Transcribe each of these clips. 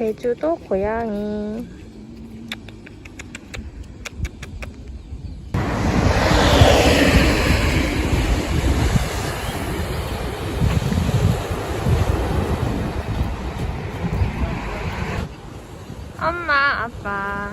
제주도 고양이. 엄마, 아빠.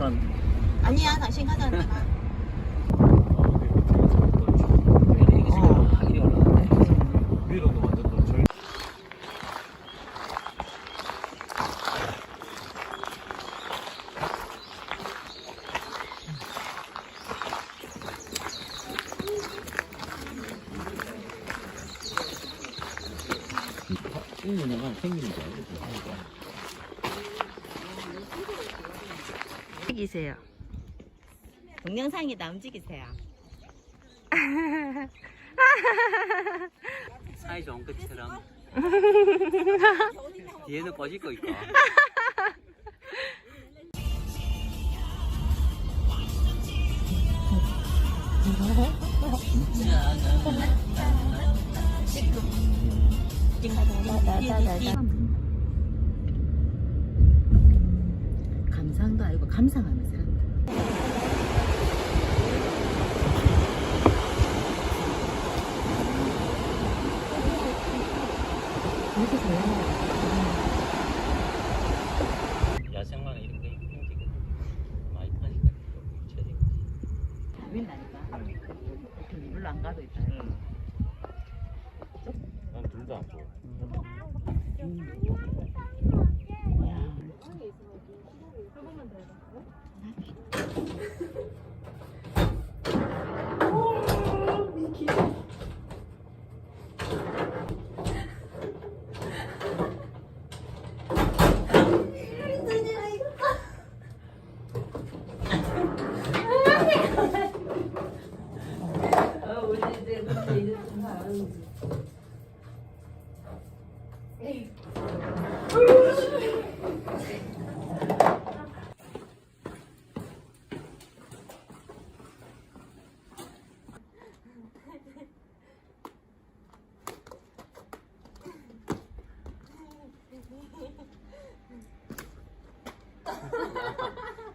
또란 아니야 당신 가자 애가. 생기는 거 야. 이세요. 동영상이다 움직이세요 사이 좋은 것처럼 뒤에는 꺼질 거 있고. 감상도 아니고 감상하면서 한다 야생마가 이런 게 힘들게 많이 파니까 체리. 재밌다니까 물로 안 가도 있다. 난둘 다안 좋아.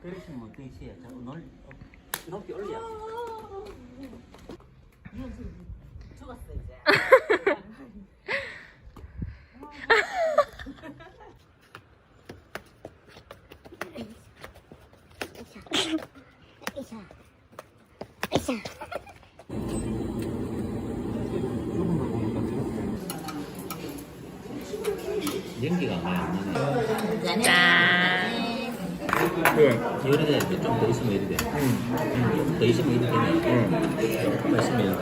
그러시면 어떻게 자, 오늘 높이 올려. 죽었어 이제 되게 연기가 많이 안 나네. 짠. 이래 돼. 좀더 있으면 이래 돼. 응. 더 있으면 이래 되네. 조금만 있으면 이래 되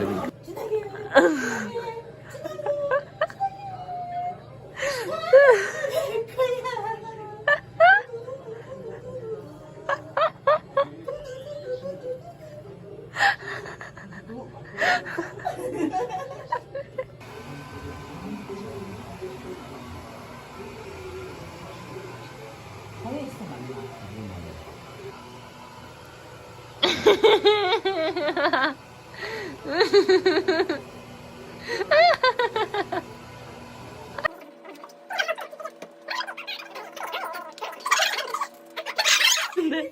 근데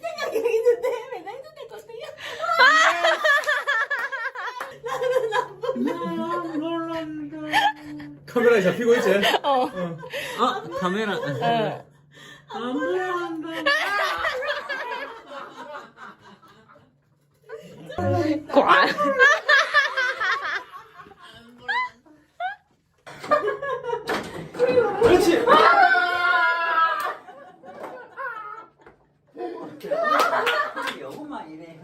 카메라에 잡히고 있지? 어. 어. 아, 카메라. 어. 안. 과. 그렇지! 여보만 이래.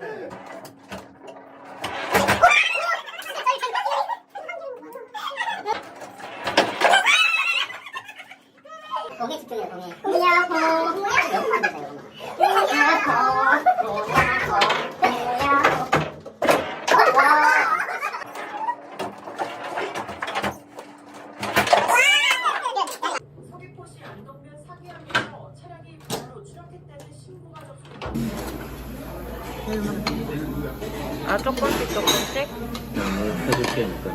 공에 집중해요 공에 공야호 여기만 되세요 공야호 공야호 공야호 서귀포시 안동면 상해역에서 차량이 바다로 추락했다는 신고가 접수됐다. 아 조금씩 조금씩. 나뭐 해줄 테니까.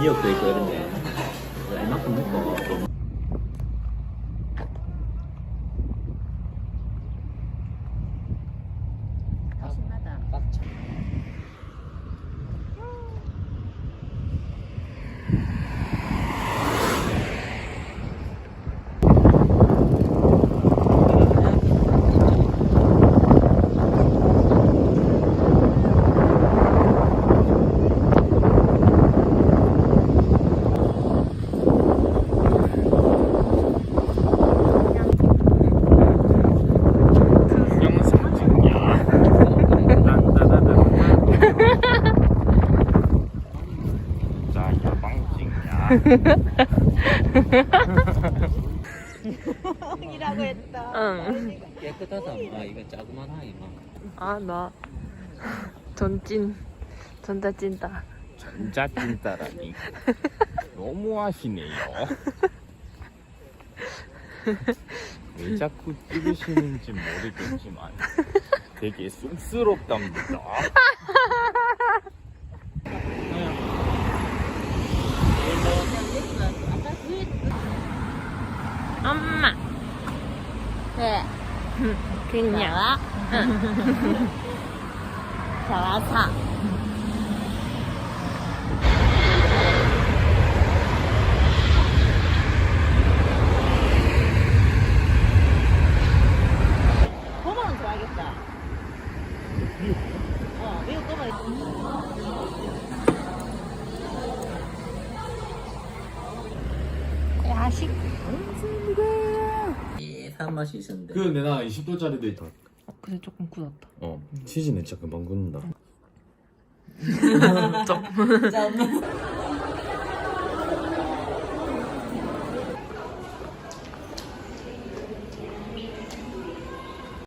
미역도 있고 이런데. 이만큼 먹고 또 신나다. 빡쳐. 영상 찍냐? 자, 야방 찍냐? 이라고 했다. 응. 깨끗하다. 아 이거 자그만 하 이만. 아 나. 전찐. 전자 찐다. 전자찐따라니 너무하시네요. 왜 자꾸 찍으시는지 모르겠지만 되게 쑥스럽답니다. 엄마. 네. 그냥. 좋아서. 꼬마는 좋아하겠다. 어, 미국 꼬마. 야식. 예한 맛이 있었는데. 그 내가 20도짜리도 있다. 근데 조금 굳었다. 어, 치즈는 진짜 금방 굳는다. 좀.